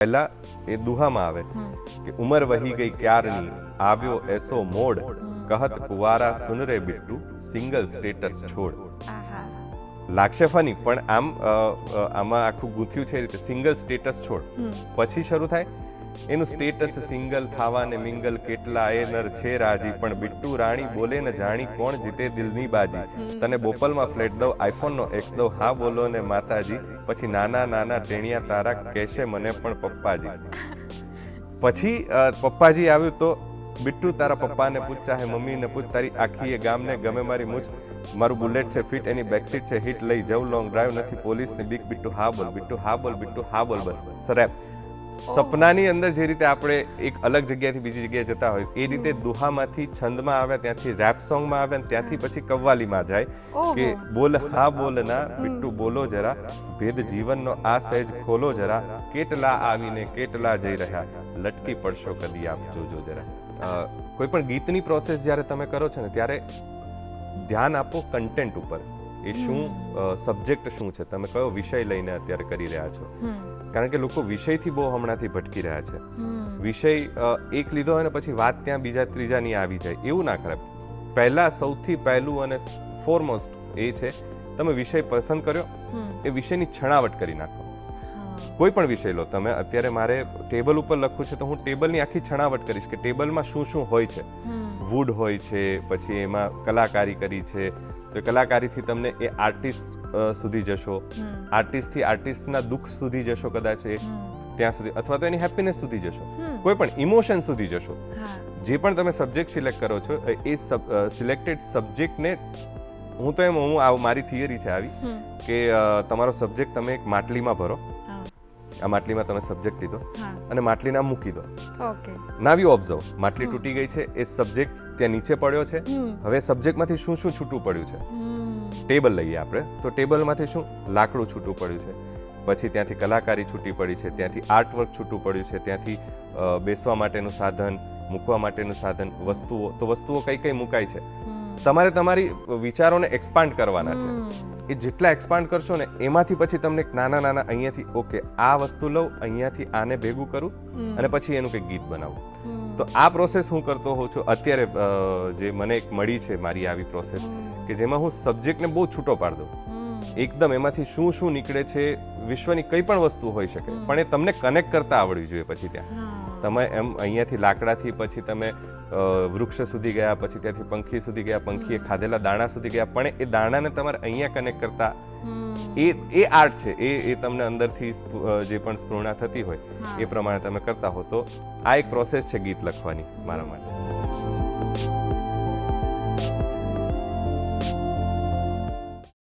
પહેલા એ દુહામાં આવે. કે ઉમર વહી ગઈ ક્યારની? આવ્યો એસો મોડ. કહત કુવારા સુનરે બિટ્ટુ સિંગલ સ્ટેટસ છોડ. લાગશે ફની પણ આમ આમાં આખું ગૂંથ્યું છે રીતે સિંગલ સ્ટેટસ છોડ. પછી શરૂ થાય એનું સ્ટેટસ સિંગલ થાવા ને મિંગલ કેટલા એ નર છે રાજી, પણ બિટ્ટુ રાણી બોલે ને જાણી કોણ જીતે દિલની બાજી. તને બોપલમાં ફ્લેટ દઉં આઈફોનનો એક્સ દઉં, હા બોલો ને માતાજી. પછી નાના નાના ટેણિયા તારા કહેશે મને પણ પપ્પાજી. પછી પપ્પાજી આવ્યું તો બિટ્ટુ તારા પપ્પાને પૂછ, ચાહે મમ્મીને પૂછ, તારી આખી એ ગામને ગમે મારી મૂછ. મારું બુલેટ છે, ફિટ, એની બેકસીટ છે, હિટ લઈ જવું લોંગ ડ્રાઈવ નથી, પોલીસની બીક, બિટ્ટુ હા બોલ, બિટ્ટુ હા બોલ, બિટ્ટુ હા બોલ બસ. સરેપ સપનાની અંદર જે રીતે આપણે એક અલગ જગ્યાએથી બીજી જગ્યાએ જતા હોય એ રીતે દુહામાંથી છંદમાં આવ્યા ત્યાંથી રેપ સોંગમાં આવ્યા ત્યાંથી પછી કવ્વાલીમાં જાય કે બોલ હા બોલના બિટ્ટુ બોલો જરા ભેદ જીવનનો આ સહેજ ખોલો જરા કેટલા આવીને કેટલા જઈ રહ્યા લટકી પડશો કદી આપ જોજો જરા. કોઈ પણ ગીતની પ્રોસેસ જ્યારે તમે કરો છો ને ત્યારે ધ્યાન આપો કન્ટેન્ટ ઉપર. એ શું સબ્જેક્ટ શું છે? તમે કયો વિષય લઈને અત્યારે કરી રહ્યા છો? કારણ કે લોકો વિષયથી બહુ હમણાંથી ભટકી રહ્યા છે. વિષય એક લીધો હોય ને પછી વાત ત્યાં બીજા ત્રીજાની આવી જાય. એવું ના કરે પહેલાં સૌથી પહેલું અને ફોરમોસ્ટ એ છે તમે વિષય પસંદ કર્યો એ વિષયની છણાવટ કરી નાખો. કોઈ પણ વિષય લો તમે અત્યારે મારે ટેબલ ઉપર લખવું છે તો હું ટેબલની આખી છણાવટ કરીશ કે ટેબલમાં શું શું હોય છે. વુડ હોય છે પછી એમાં કલાકારી કરી છે. તો કલાકારીથી તમને એ આર્ટિસ્ટ સુધી જશો. આર્ટિસ્ટથી આર્ટિસ્ટના દુઃખ સુધી જશો કદાચ એ. ત્યાં સુધી અથવા તો એની હેપીનેસ સુધી જશો. કોઈ પણ ઇમોશન સુધી જશો. જે પણ તમે સબ્જેક્ટ સિલેક્ટ કરો છો એ સિલેક્ટેડ સબ્જેક્ટને હું તો એમ હું મારી થિયરી છે આવી કે તમારો સબ્જેક્ટ તમે એક માટલીમાં ભરો. આ માટલીમાં તમે સબ્જેક્ટ લીધો અને માટલી નામ મૂકી દો. ઓકે. નાવ યુ ઓબ્ઝર્વ માટલી તૂટી ગઈ છે એ સબ્જેક્ટ ત્યાં નીચે પડ્યો છે. હવે સબ્જેક્ટમાંથી શું શું છૂટું પડ્યું છે? ટેબલ લઈએ આપણે. તો ટેબલમાંથી શું? લાકડું છૂટું પડ્યું છે. પછી ત્યાંથી કલાકારી છૂટી પડી છે. ત્યાંથી આર્ટવર્ક છૂટું પડ્યું છે. ત્યાંથી બેસવા માટેનું સાધન મૂકવા માટેનું સાધન વસ્તુઓ. તો વસ્તુઓ કઈ કઈ મુકાય છે? તમારે તમારી વિચારોને એક્સપાન્ડ કરવાના છે. એ જેટલા એક્સપાન્ડ કરશો ને એમાંથી પછી તમને નાના નાના અહીંયાથી ઓકે આ વસ્તુ લઉં અહીંયાથી આને ભેગું કરું અને પછી એનું કંઈક ગીત બનાવું. તો આ પ્રોસેસ હું કરતો હોઉં છું. અત્યારે જે મને એક મળી છે મારી આવી પ્રોસેસ કે જેમાં હું સબ્જેક્ટને બહુ છૂટો પાડ દઉં. એકદમ એમાંથી શું શું નીકળે છે વિશ્વની કંઈ પણ વસ્તુ હોઈ શકે પણ એ તમને કનેક્ટ કરતા આવડવી જોઈએ પછી ત્યાં. તમે એમ અહીંયાથી લાકડાથી પછી તમે વૃક્ષ સુધી ગયા પછી ત્યાંથી પંખી સુધી ગયા પંખીએ ખાધેલા દાણા સુધી ગયા પણ એ દાણાને તમારે અહીંયા કનેક્ટ કરતા એ એ આર્ટ છે. એ એ તમને અંદરથી જે પણ સ્પૃણા થતી હોય એ પ્રમાણે તમે કરતા હો. તો આ એક પ્રોસેસ છે ગીત લખવાની મારા માટે.